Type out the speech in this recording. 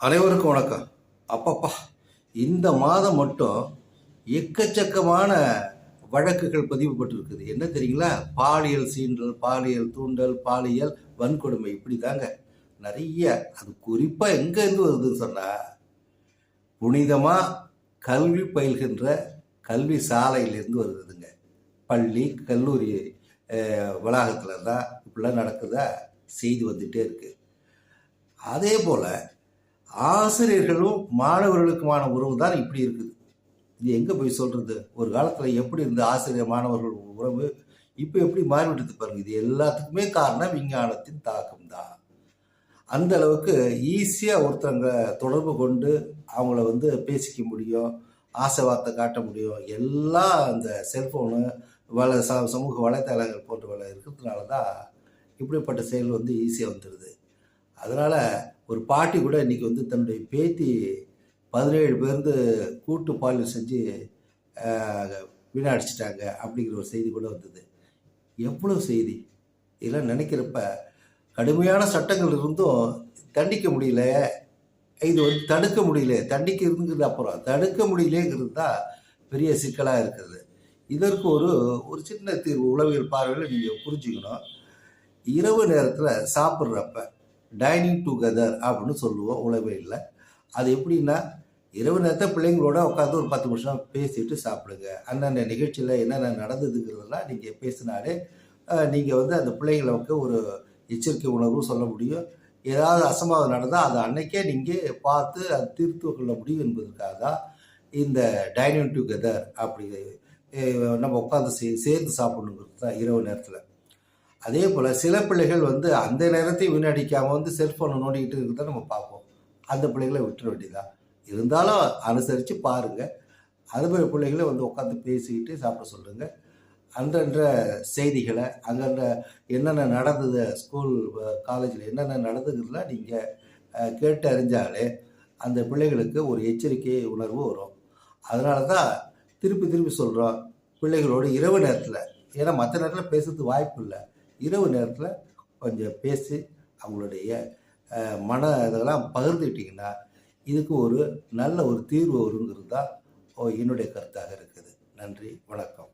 அனைவருக்கும் வணக்கம். அப்பப்பா இந்த மாதம் மட்டும் எக்கச்சக்கமான வழக்குகள் பதிவுபட்டிருக்குது. என்ன தெரியுங்களா? பாலியல் சீண்டல் பாலியல் தூண்டல் பாலியல் வன்கொடுமை இப்படி தாங்க நிறைய அது குறிப்பாக எங்கேருந்து வருதுன்னு சொன்னால் புனிதமாக கல்வி பயில்கின்ற கல்வி சாலையிலேருந்து வருதுங்க. பள்ளி கல்லூரி வளாகத்தில் தான் இப்படிலாம் நடக்குதா செய்தி வந்துகிட்டே இருக்குது அதே போல் ஆசிரியர்களும் மாணவர்களுக்குமான உறவு தான் இப்படி இருக்குது. இது எங்கே போய் சொல்கிறது ஒரு காலத்தில் எப்படி இருந்த ஆசிரியர் மாணவர்கள் உறவு இப்போ எப்படி மாறிவிட்டது பாருங்க. இது எல்லாத்துக்குமே காரணம் விஞ்ஞானத்தின் தாக்கம் தான் அந்த அளவுக்கு ஈஸியாக ஒருத்தவங்க தொடர்பு கொண்டு அவங்கள வந்து பேசிக்க முடியும் ஆசை வார்த்தை காட்ட முடியும். எல்லாம் அந்த செல்ஃபோனு வள ச சமூக வலைத்தளங்கள் போன்றவளை இருக்கிறதுனால தான் இப்படிப்பட்ட செயல் வந்து ஈஸியாக வந்துடுது அதனால் ஒரு பாட்டி கூட இன்றைக்கி வந்து தன்னுடைய பேத்தி பதினேழு பேருந்து கூட்டு பாலியல் செஞ்சு வீணடிச்சிட்டாங்க அப்படிங்கிற ஒரு செய்தி கூட வந்தது. எவ்வளோ செய்தி? இதெல்லாம் நினைக்கிறப்ப கடுமையான சட்டங்கள் இருந்தும் தண்டிக்க முடியல. இது வந்து தடுக்க முடியல. தண்டிக்க இருந்துங்கிறது அப்புறம். தடுக்க முடியலங்கிறது தான் பெரிய சிக்கலாக இருக்கிறது. இதற்கு ஒரு ஒரு சின்ன தீர்வு உளவியல் பார்வையில் நீங்கள் புரிஞ்சுக்கணும். இரவு நேரத்தில் சாப்பிட்றப்ப டைனிங் டுகெதர் அப்படின்னு சொல்லுவோம் உளவியலில் அது எப்படின்னா இரவு நேரத்தை பிள்ளைங்களோட உட்காந்து ஒரு பத்து நிமிஷம் பேசிட்டு சாப்பிடுங்க. அந்தந்த நிகழ்ச்சியில் என்னென்ன நடந்ததுங்கிறதெல்லாம் நீங்கள் பேசினாலே நீங்கள் வந்து அந்த பிள்ளைங்களுக்கு ஒரு எச்சரிக்கை உணர்வு சொல்ல முடியும். ஏதாவது அசம்பாவம் நடந்தால் அதை அன்னைக்கே நீங்கள் பார்த்து அது தீர்த்து கொள்ள முடியும் என்பதற்காக தான் இந்த டைனிங் டுகெதர் அப்படி நம்ம உட்காந்து சே சேர்ந்து சாப்பிடணுங்கிறது தான் இரவு நேரத்தில். அதே போல் சில பிள்ளைகள் வந்து அந்த நேரத்தையும் வீணடிக்காமல் வந்து செல்ஃபோனை நோண்டிக்கிட்டு இருக்கிறத நம்ம பார்ப்போம். அந்த பிள்ளைகளை விட்டுற வேண்டியதான் இருந்தாலும் அனுசரித்து பாருங்கள் அது மாதிரி பிள்ளைகளை வந்து உட்காந்து பேசிக்கிட்டு சாப்பிட சொல்லுங்கள் அன்றன்ற செய்திகளை அங்கன்ற என்னென்ன நடந்தது ஸ்கூல் காலேஜில் என்னென்ன நடந்ததுலாம் நீங்கள் கேட்டு அறிஞ்சாலே அந்த பிள்ளைகளுக்கு ஒரு எச்சரிக்கை உணர்வு வரும். அதனால தான் திருப்பி திருப்பி சொல்கிறோம் பிள்ளைகளோடு இரவு நேரத்தில் ஏன்னா மற்ற நேரத்தில் பேசுறதுக்கு வாய்ப்பு இல்லை. இரவு நேரத்தில் கொஞ்சம் பேசி அவங்களுடைய மன இதெல்லாம் பகிர்ந்துக்கிட்டிங்கன்னா இதுக்கு ஒரு நல்ல ஒரு தீர்வு வருங்கிறது தான் என்னுடைய கருத்தாக இருக்குது. நன்றி வணக்கம்.